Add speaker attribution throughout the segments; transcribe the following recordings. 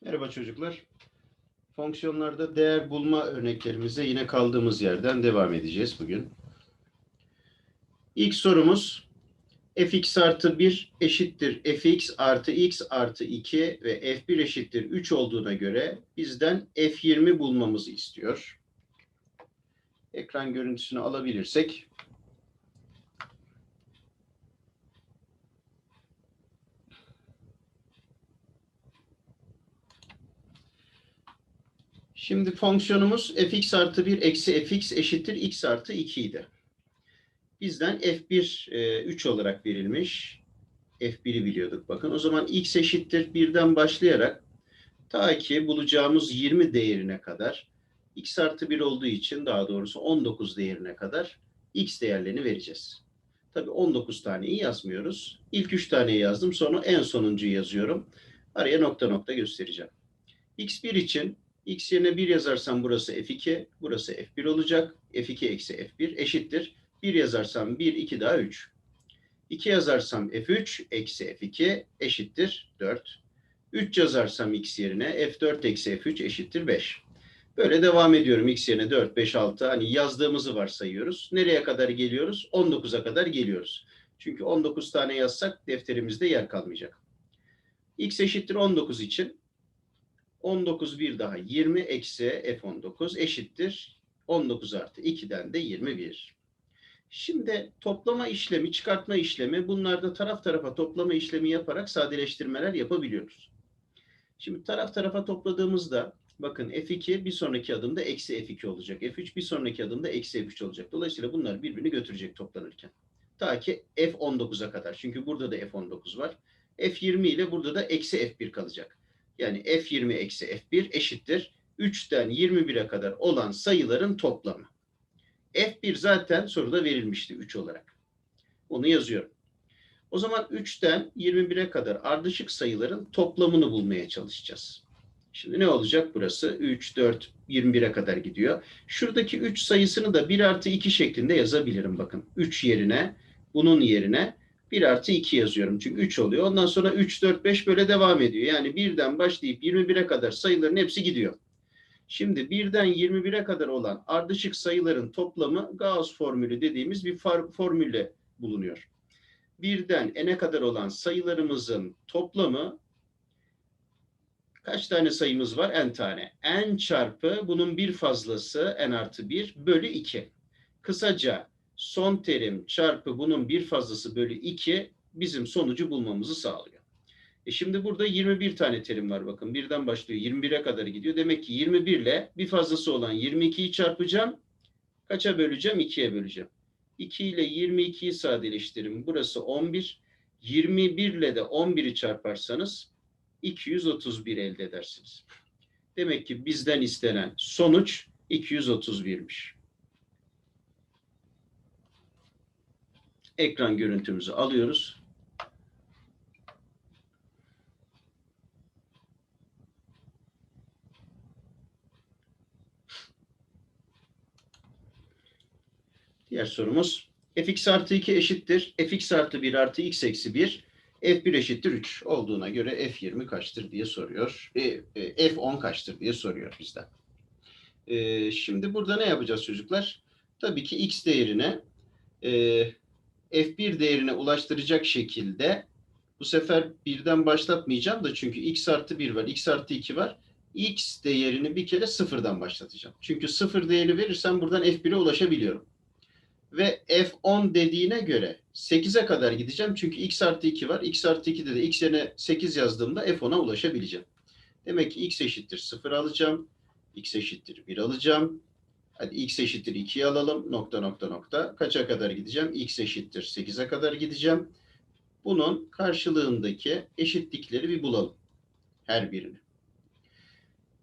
Speaker 1: Merhaba çocuklar. Fonksiyonlarda değer bulma örneklerimize yine kaldığımız yerden devam edeceğiz bugün. İlk sorumuz fx artı 1 eşittir fx artı x artı 2 ve f1 eşittir 3 olduğuna göre bizden f20 bulmamızı istiyor. Ekran görüntüsünü alabilirsek Şimdi fonksiyonumuz fx artı 1 eksi fx eşittir x artı 2 idi. Bizden f1 e, 3 olarak verilmiş. f1'i biliyorduk bakın. O zaman x eşittir 1'den başlayarak ta ki bulacağımız 20 değerine kadar x artı 1 olduğu için daha doğrusu 19 değerine kadar x değerlerini vereceğiz. Tabii 19 taneyi yazmıyoruz. İlk 3 taneyi yazdım sonra en sonuncuyu yazıyorum. Araya nokta nokta göstereceğim. x1 için x yerine 1 yazarsam burası f2, burası f1 olacak. f2 eksi f1 eşittir. 1 yazarsam 1, 2 daha 3. 2 yazarsam f3 eksi f2 eşittir 4. 3 yazarsam x yerine f4 eksi f3 eşittir 5. Böyle devam ediyorum x yerine 4, 5, 6 hani yazdığımızı varsayıyoruz. Nereye kadar geliyoruz? 19'a kadar geliyoruz. Çünkü 19 tane yazsak defterimizde yer kalmayacak. x eşittir 19 için 19 bir daha 20 eksi f19 eşittir 19 artı 2'den de 21. Şimdi toplama işlemi, çıkartma işlemi bunlarda taraf tarafa toplama işlemi yaparak sadeleştirmeler yapabiliyoruz. Şimdi taraf tarafa topladığımızda bakın f2 bir sonraki adımda eksi f2 olacak. f3 bir sonraki adımda eksi f3 olacak. Dolayısıyla bunlar birbirini götürecek toplanırken. Ta ki f19'a kadar. Çünkü burada da f19 var. f20 ile burada da eksi f1 kalacak. Yani f20 eksi f1 eşittir 3'ten 21'e kadar olan sayıların toplamı. f1 zaten soruda verilmişti 3 olarak. Onu yazıyorum. O zaman 3'ten 21'e kadar ardışık sayıların toplamını bulmaya çalışacağız. Şimdi ne olacak burası? 3, 4, 21'e kadar gidiyor. Şuradaki 3 sayısını da 1 artı 2 şeklinde yazabilirim bakın. 3 yerine, bunun yerine 1 artı 2 yazıyorum. Çünkü 3 oluyor. Ondan sonra 3, 4, 5 böyle devam ediyor. Yani 1'den başlayıp 21'e kadar sayıların hepsi gidiyor. Şimdi 1'den 21'e kadar olan ardışık sayıların toplamı Gauss formülü dediğimiz bir formülle bulunuyor. 1'den n'e kadar olan sayılarımızın toplamı kaç tane sayımız var? n tane. n çarpı bunun bir fazlası n artı 1 bölü 2. Kısaca son terim çarpı bunun bir fazlası bölü 2 bizim sonucu bulmamızı sağlıyor. E şimdi burada 21 tane terim var bakın. Birden başlıyor 21'e kadar gidiyor. Demek ki 21 ile bir fazlası olan 22'yi çarpacağım. Kaça böleceğim? 2'ye böleceğim. 2 ile 22'yi sadeleştirin. Burası 11. 21 ile de 11'i çarparsanız 231 elde edersiniz. Demek ki bizden istenen sonuç 231'miş. Ekran görüntümüzü alıyoruz. Diğer sorumuz fx artı 2 eşittir. fx artı 1 artı x eksi 1 f1 eşittir 3 olduğuna göre f20 kaçtır diye soruyor. E, e, f10 kaçtır diye soruyor bizden. E, şimdi burada ne yapacağız çocuklar? Tabii ki x değerine e, f1 değerine ulaştıracak şekilde bu sefer birden başlatmayacağım da çünkü x artı 1 var, x artı 2 var. x değerini bir kere sıfırdan başlatacağım. Çünkü sıfır değeri verirsem buradan f1'e ulaşabiliyorum. Ve f10 dediğine göre 8'e kadar gideceğim. Çünkü x artı 2 var. x artı 2'de de x yerine 8 yazdığımda f10'a ulaşabileceğim. Demek ki x eşittir 0 alacağım. x eşittir 1 alacağım. Hadi x eşittir 2'yi alalım. Nokta nokta nokta. Kaça kadar gideceğim? x eşittir 8'e kadar gideceğim. Bunun karşılığındaki eşitlikleri bir bulalım. Her birini.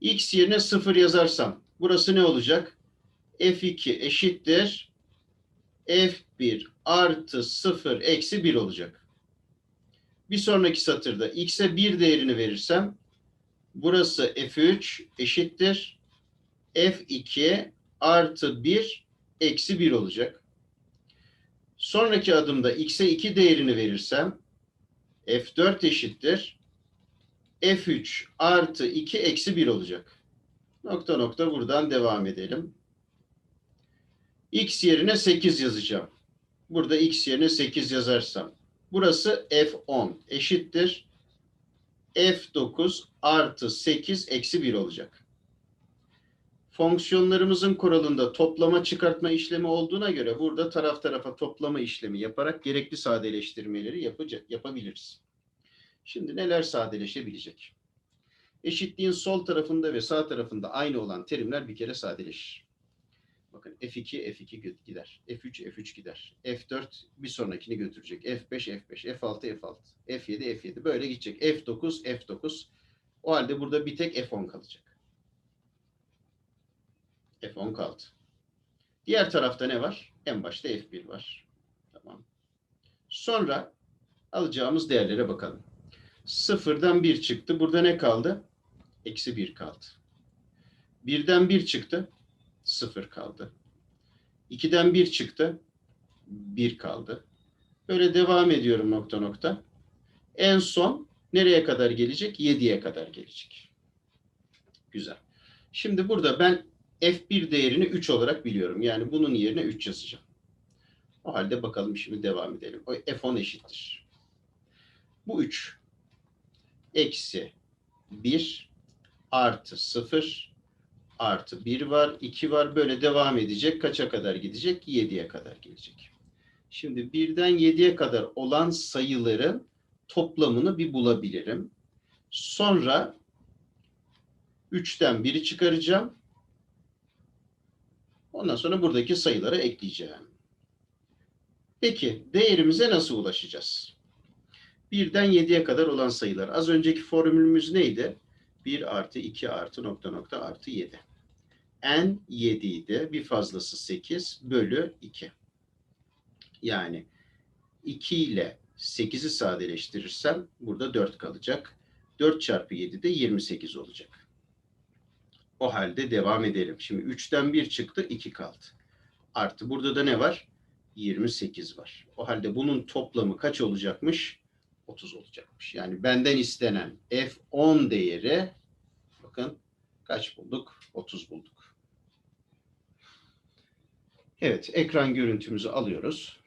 Speaker 1: x yerine 0 yazarsam burası ne olacak? f2 eşittir f1 artı 0 eksi 1 olacak. Bir sonraki satırda x'e 1 değerini verirsem burası f3 eşittir f2 artı 1 eksi 1 olacak. Sonraki adımda x'e 2 değerini verirsem f4 eşittir F3 artı 2 eksi 1 olacak. Nokta nokta buradan devam edelim. X yerine 8 yazacağım. Burada X yerine 8 yazarsam. Burası F10 eşittir. F9 artı 8 eksi 1 olacak. Fonksiyonlarımızın kuralında toplama çıkartma işlemi olduğuna göre burada taraf tarafa toplama işlemi yaparak gerekli sadeleştirmeleri yapacak, yapabiliriz. Şimdi neler sadeleşebilecek? Eşitliğin sol tarafında ve sağ tarafında aynı olan terimler bir kere sadeleşir. Bakın F2, F2 gider. F3, F3 gider. F4 bir sonrakini götürecek. F5, F5, F6, F6, F7, F7 böyle gidecek. F9, F9. O halde burada bir tek F10 kalacak. F10 kaldı. Diğer tarafta ne var? En başta F1 var. Tamam. Sonra alacağımız değerlere bakalım. Sıfırdan 1 çıktı. Burada ne kaldı? Eksi 1 kaldı. Birden 1 çıktı. 0 kaldı. 2'den 1 çıktı. 1 kaldı. Böyle devam ediyorum nokta nokta. En son nereye kadar gelecek? 7'ye kadar gelecek. Güzel. Şimdi burada ben F1 değerini 3 olarak biliyorum. Yani bunun yerine 3 yazacağım. O halde bakalım şimdi devam edelim. O F10 eşittir. Bu 3 eksi 1 artı 0 artı 1 var, 2 var. Böyle devam edecek. Kaça kadar gidecek? 7'ye kadar gelecek. Şimdi 1'den 7'ye kadar olan sayıların toplamını bir bulabilirim. Sonra 3'ten 1'i çıkaracağım. Ondan sonra buradaki sayıları ekleyeceğim. Peki değerimize nasıl ulaşacağız? 1'den 7'ye kadar olan sayılar. Az önceki formülümüz neydi? 1 artı 2 artı nokta nokta artı 7. N 7 idi. Bir fazlası 8 bölü 2. Yani 2 ile 8'i sadeleştirirsem burada 4 kalacak. 4 çarpı 7 de 28 olacak. O halde devam edelim. Şimdi 3'ten 1 çıktı 2 kaldı. Artı burada da ne var? 28 var. O halde bunun toplamı kaç olacakmış? 30 olacakmış. Yani benden istenen F10 değeri bakın kaç bulduk? 30 bulduk. Evet, ekran görüntümüzü alıyoruz.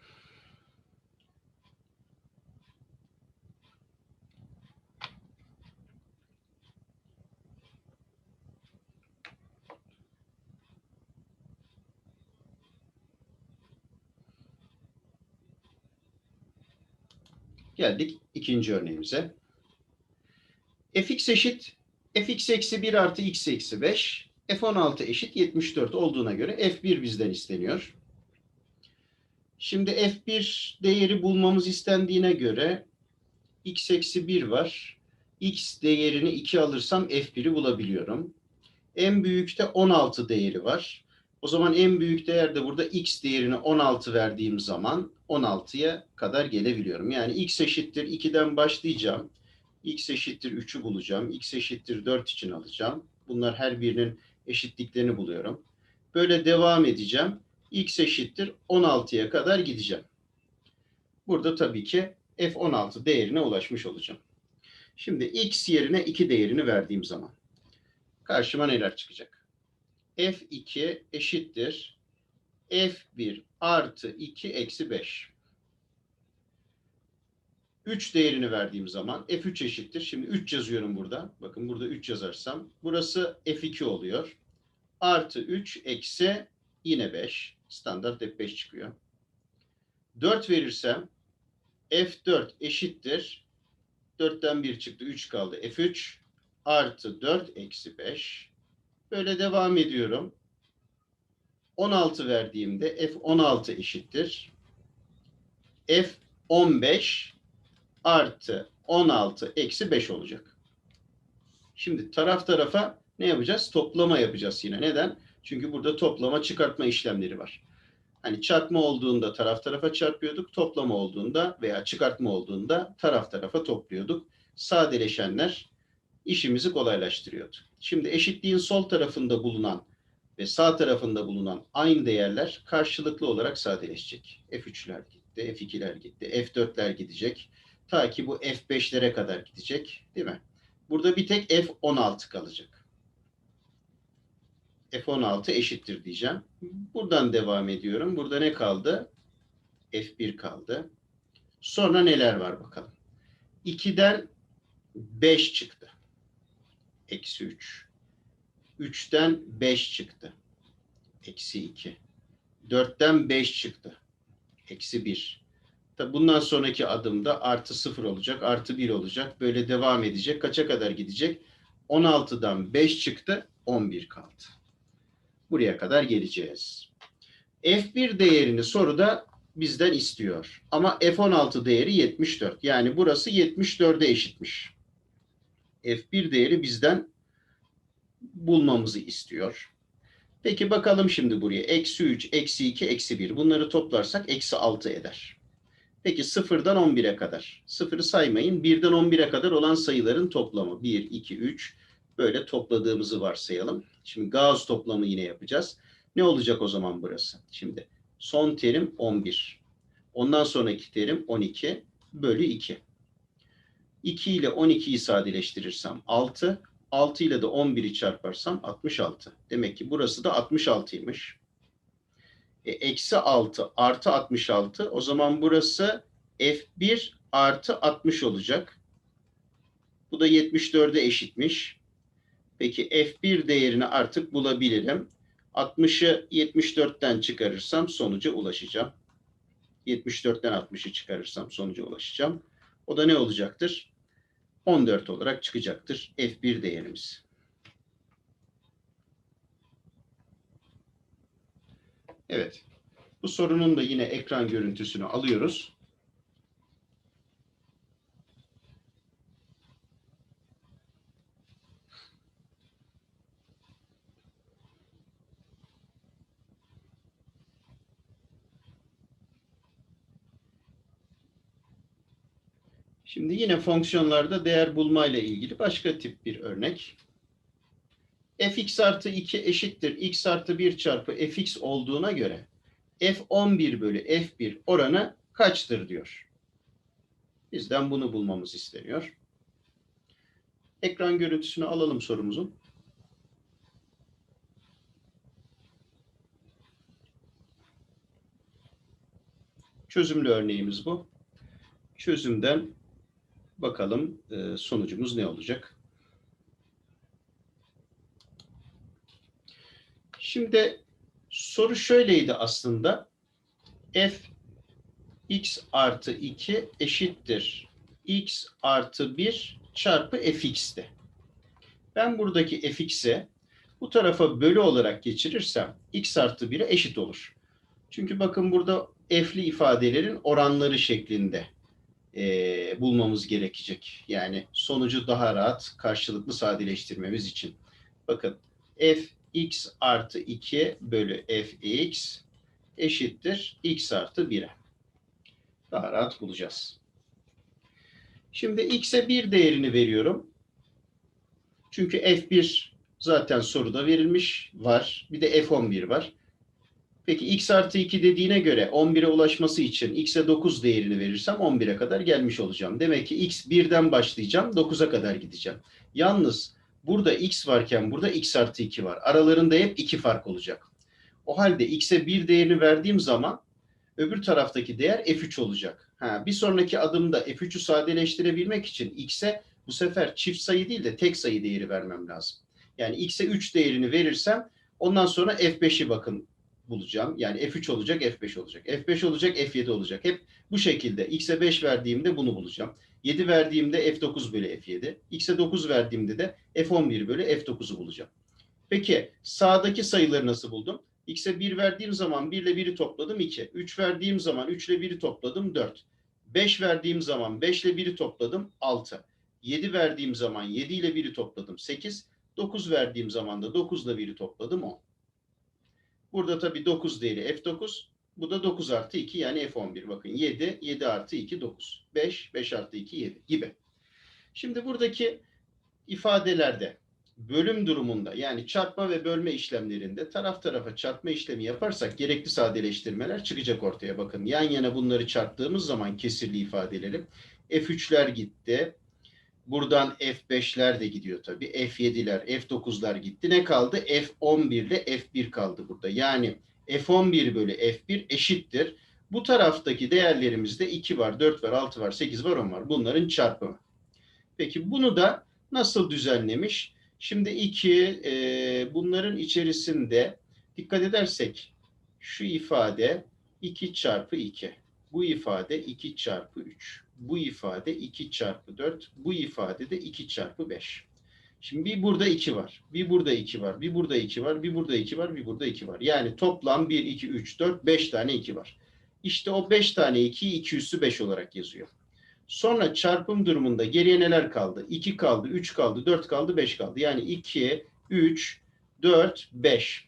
Speaker 1: Geldik ikinci örneğimize. fx eşit fx eksi 1 artı x eksi 5 f16 eşit 74 olduğuna göre f1 bizden isteniyor. Şimdi f1 değeri bulmamız istendiğine göre x eksi 1 var. x değerini 2 alırsam f1'i bulabiliyorum. En büyükte 16 değeri var. O zaman en büyük değer de burada x değerini 16 verdiğim zaman 16'ya kadar gelebiliyorum. Yani x eşittir 2'den başlayacağım. x eşittir 3'ü bulacağım. x eşittir 4 için alacağım. Bunlar her birinin eşitliklerini buluyorum. Böyle devam edeceğim. x eşittir 16'ya kadar gideceğim. Burada tabii ki f16 değerine ulaşmış olacağım. Şimdi x yerine 2 değerini verdiğim zaman karşıma neler çıkacak? F2 eşittir F1 artı 2 eksi 5. 3 değerini verdiğim zaman F3 eşittir. Şimdi 3 yazıyorum burada. Bakın burada 3 yazarsam. Burası F2 oluyor. Artı 3 eksi yine 5. Standart F5 çıkıyor. 4 verirsem F4 eşittir. 4'ten 1 çıktı. 3 kaldı. F3 artı 4 eksi 5 Böyle devam ediyorum. 16 verdiğimde F16 eşittir. F15 artı 16 eksi 5 olacak. Şimdi taraf tarafa ne yapacağız? Toplama yapacağız yine. Neden? Çünkü burada toplama çıkartma işlemleri var. Hani çarpma olduğunda taraf tarafa çarpıyorduk. Toplama olduğunda veya çıkartma olduğunda taraf tarafa topluyorduk. Sadeleşenler işimizi kolaylaştırıyordu. Şimdi eşitliğin sol tarafında bulunan ve sağ tarafında bulunan aynı değerler karşılıklı olarak sadeleşecek. F3'ler gitti, F2'ler gitti, F4'ler gidecek. Ta ki bu F5'lere kadar gidecek değil mi? Burada bir tek F16 kalacak. F16 eşittir diyeceğim. Buradan devam ediyorum. Burada ne kaldı? F1 kaldı. Sonra neler var bakalım. 2'den 5 çıktı. Eksi 3. 3'ten 5 çıktı. Eksi 2. 4'ten 5 çıktı. Eksi 1. Tabi bundan sonraki adımda artı 0 olacak, artı 1 olacak. Böyle devam edecek. Kaça kadar gidecek? 16'dan 5 çıktı, 11 kaldı. Buraya kadar geleceğiz. F1 değerini soruda bizden istiyor. Ama F16 değeri 74. Yani burası 74'e eşitmiş. F1 değeri bizden bulmamızı istiyor. Peki bakalım şimdi buraya. Eksi 3, eksi 2, eksi 1. Bunları toplarsak eksi 6 eder. Peki sıfırdan 11'e kadar. Sıfırı saymayın. 1'den 11'e kadar olan sayıların toplamı. 1, 2, 3. Böyle topladığımızı varsayalım. Şimdi Gauss toplamı yine yapacağız. Ne olacak o zaman burası? Şimdi son terim 11. Ondan sonraki terim 12 bölü 2. 2 ile 12'yi sadeleştirirsem 6. 6 ile de 11'i çarparsam 66. Demek ki burası da 66'ymış. E, eksi 6 artı 66. O zaman burası F1 artı 60 olacak. Bu da 74'e eşitmiş. Peki F1 değerini artık bulabilirim. 60'ı 74'ten çıkarırsam sonuca ulaşacağım. 74'ten 60'ı çıkarırsam sonuca ulaşacağım. O da ne olacaktır? 14 olarak çıkacaktır F1 değerimiz. Evet. Bu sorunun da yine ekran görüntüsünü alıyoruz. Şimdi yine fonksiyonlarda değer bulma ile ilgili başka tip bir örnek. fx artı 2 eşittir x artı 1 çarpı fx olduğuna göre f11 bölü f1 oranı kaçtır diyor. Bizden bunu bulmamız isteniyor. Ekran görüntüsünü alalım sorumuzun. Çözümlü örneğimiz bu. Çözümden bakalım e, sonucumuz ne olacak. Şimdi soru şöyleydi aslında. f x artı 2 eşittir x artı 1 çarpı fx'ti. Ben buradaki fx'e bu tarafa bölü olarak geçirirsem x artı 1'e eşit olur. Çünkü bakın burada f'li ifadelerin oranları şeklinde e, bulmamız gerekecek. Yani sonucu daha rahat karşılıklı sadeleştirmemiz için. Bakın f x artı 2 bölü fx eşittir x artı 1'e. Daha rahat bulacağız. Şimdi x'e 1 değerini veriyorum. Çünkü f1 zaten soruda verilmiş var. Bir de f11 var. Peki x artı 2 dediğine göre 11'e ulaşması için x'e 9 değerini verirsem 11'e kadar gelmiş olacağım. Demek ki x 1'den başlayacağım 9'a kadar gideceğim. Yalnız burada x varken burada x artı 2 var. Aralarında hep 2 fark olacak. O halde x'e 1 değerini verdiğim zaman öbür taraftaki değer f3 olacak. Ha, bir sonraki adımda f3'ü sadeleştirebilmek için x'e bu sefer çift sayı değil de tek sayı değeri vermem lazım. Yani x'e 3 değerini verirsem ondan sonra f5'i bakın bulacağım. Yani F3 olacak, F5 olacak. F5 olacak, F7 olacak. Hep bu şekilde. X'e 5 verdiğimde bunu bulacağım. 7 verdiğimde F9 bölü F7. X'e 9 verdiğimde de F11 bölü F9'u bulacağım. Peki sağdaki sayıları nasıl buldum? X'e 1 verdiğim zaman 1 ile 1'i topladım 2. 3 verdiğim zaman 3 ile 1'i topladım 4. 5 verdiğim zaman 5 ile 1'i topladım 6. 7 verdiğim zaman 7 ile 1'i topladım 8. 9 verdiğim zaman da 9 ile 1'i topladım 10. Burada tabii 9 değeri F9. Bu da 9 artı 2 yani F11. Bakın 7, 7 artı 2, 9. 5, 5 artı 2, 7 gibi. Şimdi buradaki ifadelerde bölüm durumunda yani çarpma ve bölme işlemlerinde taraf tarafa çarpma işlemi yaparsak gerekli sadeleştirmeler çıkacak ortaya. Bakın yan yana bunları çarptığımız zaman kesirli ifadeleri F3'ler gitti. Buradan F5'ler de gidiyor tabii. F7'ler, F9'lar gitti. Ne kaldı? F11 ile F1 kaldı burada. Yani F11 bölü F1 eşittir. Bu taraftaki değerlerimizde 2 var, 4 var, 6 var, 8 var, 10 var. Bunların çarpımı. Peki bunu da nasıl düzenlemiş? Şimdi 2 e, bunların içerisinde dikkat edersek şu ifade 2 çarpı 2. Bu ifade 2 çarpı 3. Bu ifade 2 çarpı 4. Bu ifade de 2 çarpı 5. Şimdi bir burada 2 var. Bir burada 2 var. Bir burada 2 var. Bir burada 2 var. Bir burada 2 var. Yani toplam 1, 2, 3, 4, 5 tane 2 var. İşte o 5 tane 2'yi 2 üssü 5 olarak yazıyor. Sonra çarpım durumunda geriye neler kaldı? 2 kaldı, 3 kaldı, 4 kaldı, 5 kaldı. Yani 2, 3, 4, 5.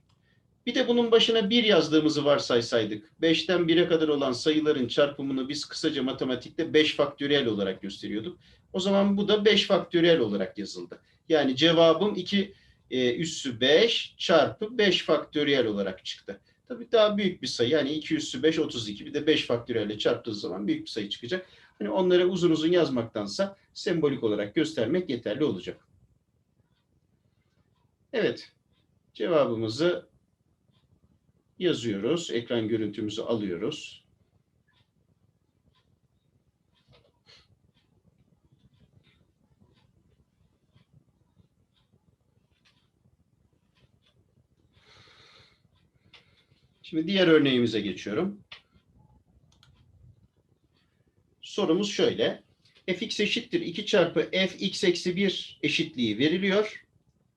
Speaker 1: Bir de bunun başına 1 yazdığımızı varsaysaydık. 5'ten 1'e kadar olan sayıların çarpımını biz kısaca matematikte 5 faktöriyel olarak gösteriyorduk. O zaman bu da 5 faktöriyel olarak yazıldı. Yani cevabım 2 e, üssü 5 çarpı 5 faktöriyel olarak çıktı. Tabii daha büyük bir sayı. Yani 2 üssü 5 32 bir de 5 faktöriyelle çarptığı zaman büyük bir sayı çıkacak. Hani onları uzun uzun yazmaktansa sembolik olarak göstermek yeterli olacak. Evet. Cevabımızı yazıyoruz. Ekran görüntümüzü alıyoruz. Şimdi diğer örneğimize geçiyorum. Sorumuz şöyle. fx eşittir 2 çarpı fx eksi 1 eşitliği veriliyor.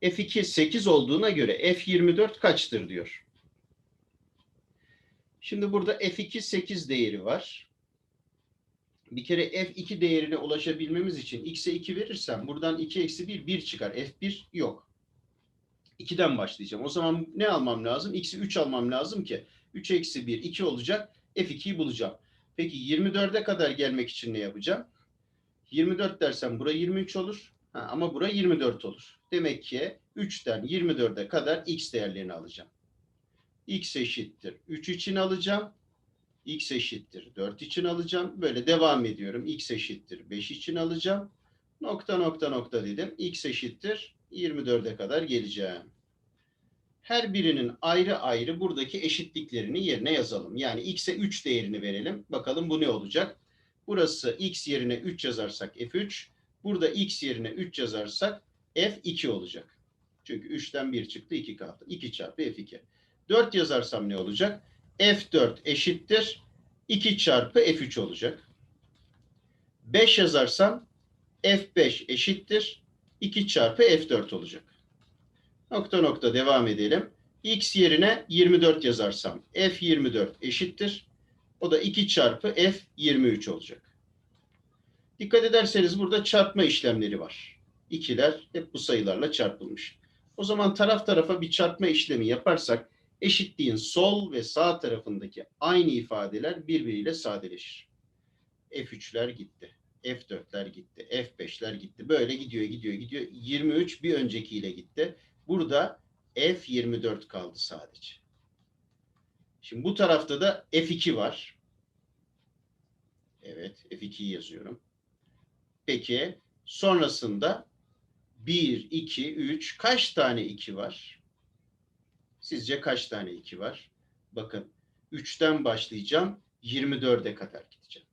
Speaker 1: f2 8 olduğuna göre f24 kaçtır diyor. Şimdi burada f2 8 değeri var. Bir kere f2 değerine ulaşabilmemiz için x'e 2 verirsem buradan 2 eksi 1 1 çıkar. f1 yok. 2'den başlayacağım. O zaman ne almam lazım? X'i 3 almam lazım ki 3 eksi 1 2 olacak. F2'yi bulacağım. Peki 24'e kadar gelmek için ne yapacağım? 24 dersem bura 23 olur. Ha, ama bura 24 olur. Demek ki 3'ten 24'e kadar x değerlerini alacağım. X eşittir 3 için alacağım. x eşittir 4 için alacağım. Böyle devam ediyorum. x eşittir 5 için alacağım. Nokta nokta nokta dedim. x eşittir 24'e kadar geleceğim. Her birinin ayrı ayrı buradaki eşitliklerini yerine yazalım. Yani x'e 3 değerini verelim. Bakalım bu ne olacak? Burası x yerine 3 yazarsak f3. Burada x yerine 3 yazarsak f2 olacak. Çünkü 3'ten 1 çıktı 2 kaldı. 2 çarpı f2. 4 yazarsam ne olacak? f4 eşittir 2 çarpı f3 olacak. 5 yazarsam f5 eşittir 2 çarpı F4 olacak. Nokta nokta devam edelim. X yerine 24 yazarsam F24 eşittir. O da 2 çarpı F23 olacak. Dikkat ederseniz burada çarpma işlemleri var. İkiler hep bu sayılarla çarpılmış. O zaman taraf tarafa bir çarpma işlemi yaparsak eşitliğin sol ve sağ tarafındaki aynı ifadeler birbiriyle sadeleşir. F3'ler gitti. F4'ler gitti. F5'ler gitti. Böyle gidiyor, gidiyor, gidiyor. 23 bir öncekiyle gitti. Burada F24 kaldı sadece. Şimdi bu tarafta da F2 var. Evet, F2'yi yazıyorum. Peki, sonrasında 1, 2, 3 kaç tane 2 var? Sizce kaç tane 2 var? Bakın, 3'ten başlayacağım, 24'e kadar gideceğim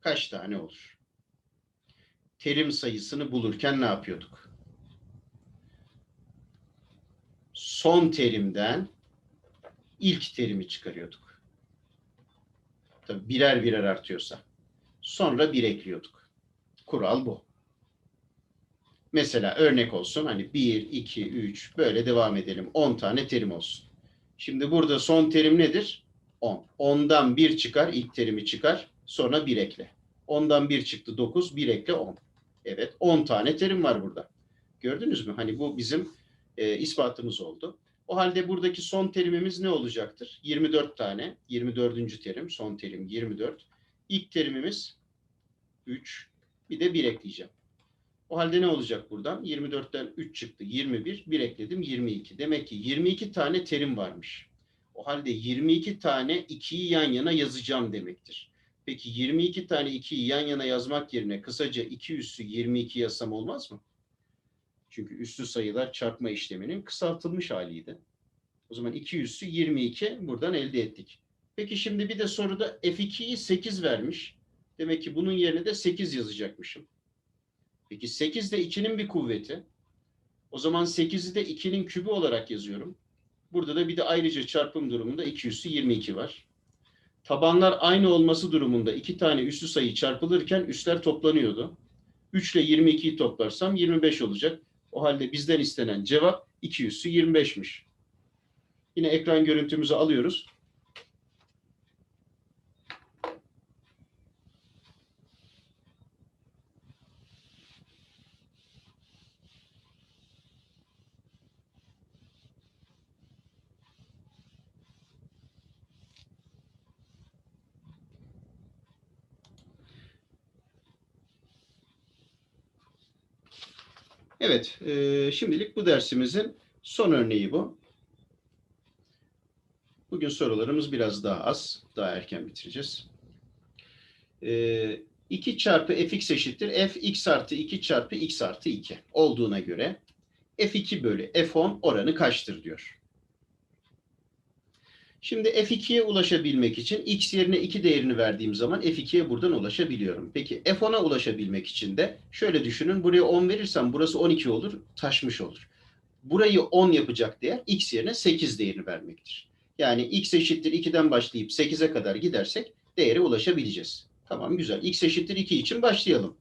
Speaker 1: kaç tane olur? Terim sayısını bulurken ne yapıyorduk? Son terimden ilk terimi çıkarıyorduk. Tabii birer birer artıyorsa. Sonra bir ekliyorduk. Kural bu. Mesela örnek olsun hani 1, 2, 3 böyle devam edelim. 10 tane terim olsun. Şimdi burada son terim nedir? 10. 10'dan 1 çıkar, ilk terimi çıkar. Sonra 1 ekle. 10'dan 1 çıktı 9, 1 ekle 10. Evet 10 tane terim var burada. Gördünüz mü? Hani bu bizim e, ispatımız oldu. O halde buradaki son terimimiz ne olacaktır? 24 tane. 24. terim. Son terim 24. İlk terimimiz 3. Bir de 1 ekleyeceğim. O halde ne olacak buradan? 24'ten 3 çıktı. 21. 1 ekledim 22. Demek ki 22 tane terim varmış. O halde 22 tane 2'yi yan yana yazacağım demektir. Peki 22 tane 2'yi yan yana yazmak yerine kısaca 2 üssü 22 yazsam olmaz mı? Çünkü üslü sayılar çarpma işleminin kısaltılmış haliydi. O zaman 2 üssü 22 buradan elde ettik. Peki şimdi bir de soruda F2'yi 8 vermiş. Demek ki bunun yerine de 8 yazacakmışım. Peki 8 de 2'nin bir kuvveti. O zaman 8'i de 2'nin kübü olarak yazıyorum. Burada da bir de ayrıca çarpım durumunda 2 üssü 22 var. Tabanlar aynı olması durumunda iki tane üslü sayı çarpılırken üsler toplanıyordu. 3 ile 22'yi toplarsam 25 olacak. O halde bizden istenen cevap 2 üssü 25'miş. Yine ekran görüntümüzü alıyoruz. Evet, e, şimdilik bu dersimizin son örneği bu. Bugün sorularımız biraz daha az, daha erken bitireceğiz. E, 2 çarpı fx eşittir f x artı 2 çarpı x artı 2 olduğuna göre f2 bölü f10 oranı kaçtır diyor. Şimdi f2'ye ulaşabilmek için x yerine 2 değerini verdiğim zaman f2'ye buradan ulaşabiliyorum. Peki f10'a ulaşabilmek için de şöyle düşünün. Buraya 10 verirsem burası 12 olur, taşmış olur. Burayı 10 yapacak değer x yerine 8 değerini vermektir. Yani x eşittir 2'den başlayıp 8'e kadar gidersek değere ulaşabileceğiz. Tamam güzel. x eşittir 2 için başlayalım.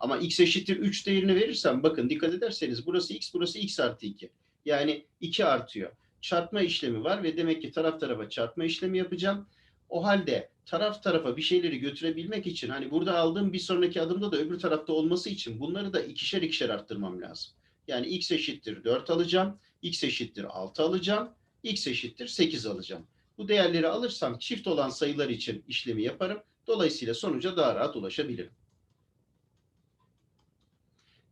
Speaker 1: Ama x eşittir 3 değerini verirsem bakın dikkat ederseniz burası x, burası x artı 2. Yani 2 artıyor çarpma işlemi var ve demek ki taraf tarafa çarpma işlemi yapacağım. O halde taraf tarafa bir şeyleri götürebilmek için hani burada aldığım bir sonraki adımda da öbür tarafta olması için bunları da ikişer ikişer arttırmam lazım. Yani x eşittir 4 alacağım, x eşittir 6 alacağım, x eşittir 8 alacağım. Bu değerleri alırsam çift olan sayılar için işlemi yaparım. Dolayısıyla sonuca daha rahat ulaşabilirim.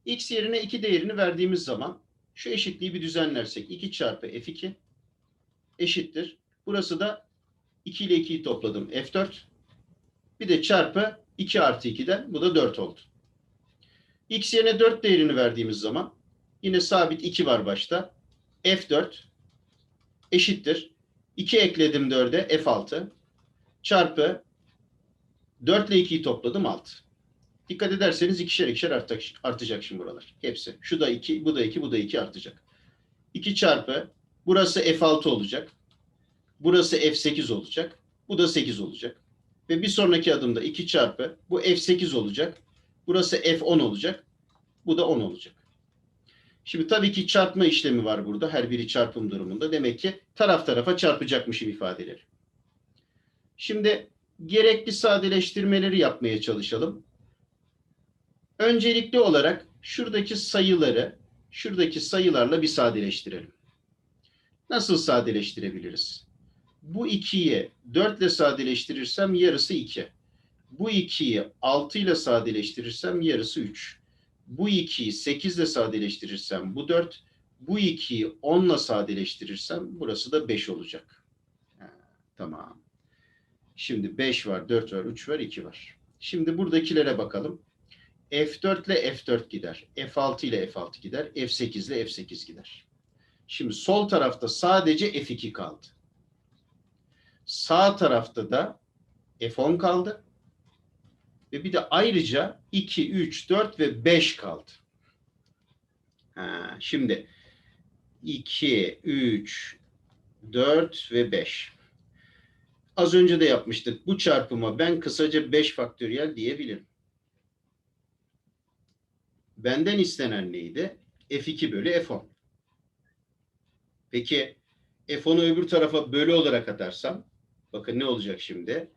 Speaker 1: x yerine 2 değerini verdiğimiz zaman şu eşitliği bir düzenlersek 2 çarpı f2 eşittir. Burası da 2 ile 2'yi topladım f4. Bir de çarpı 2 artı 2'den bu da 4 oldu. x yerine 4 değerini verdiğimiz zaman yine sabit 2 var başta. f4 eşittir. 2 ekledim 4'e f6 çarpı 4 ile 2'yi topladım 6. Dikkat ederseniz ikişer ikişer artacak, şimdi buralar. Hepsi. Şu da 2, bu da 2, bu da 2 artacak. 2 çarpı burası F6 olacak. Burası F8 olacak. Bu da 8 olacak. Ve bir sonraki adımda 2 çarpı bu F8 olacak. Burası F10 olacak. Bu da 10 olacak. Şimdi tabii ki çarpma işlemi var burada. Her biri çarpım durumunda. Demek ki taraf tarafa çarpacakmışım ifadeleri. Şimdi gerekli sadeleştirmeleri yapmaya çalışalım. Öncelikli olarak şuradaki sayıları şuradaki sayılarla bir sadeleştirelim. Nasıl sadeleştirebiliriz? Bu 2'yi 4 ile sadeleştirirsem yarısı 2. Bu 2'yi 6 ile sadeleştirirsem yarısı 3. Bu 2'yi 8 ile sadeleştirirsem bu 4. Bu 2'yi 10 ile sadeleştirirsem burası da 5 olacak. Ha, tamam. Şimdi 5 var, 4 var, 3 var, 2 var. Şimdi buradakilere bakalım. F4 ile F4 gider. F6 ile F6 gider. F8 ile F8 gider. Şimdi sol tarafta sadece F2 kaldı. Sağ tarafta da F10 kaldı. Ve bir de ayrıca 2, 3, 4 ve 5 kaldı. Ha, şimdi 2, 3, 4 ve 5. Az önce de yapmıştık. Bu çarpıma ben kısaca 5 faktöriyel diyebilirim. Benden istenen neydi? F2 bölü F10. Peki F10'u öbür tarafa bölü olarak atarsam bakın ne olacak şimdi?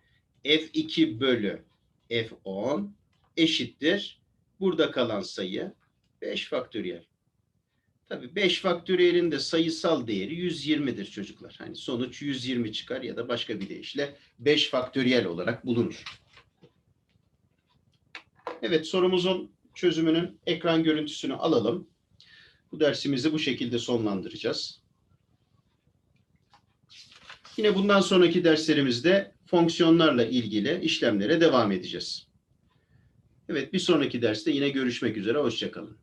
Speaker 1: F2 bölü F10 eşittir. Burada kalan sayı 5 faktöriyel. Tabii 5 faktöriyelin de sayısal değeri 120'dir çocuklar. Hani sonuç 120 çıkar ya da başka bir deyişle 5 faktöriyel olarak bulunur. Evet sorumuzun çözümünün ekran görüntüsünü alalım. Bu dersimizi bu şekilde sonlandıracağız. Yine bundan sonraki derslerimizde fonksiyonlarla ilgili işlemlere devam edeceğiz. Evet bir sonraki derste yine görüşmek üzere. Hoşçakalın.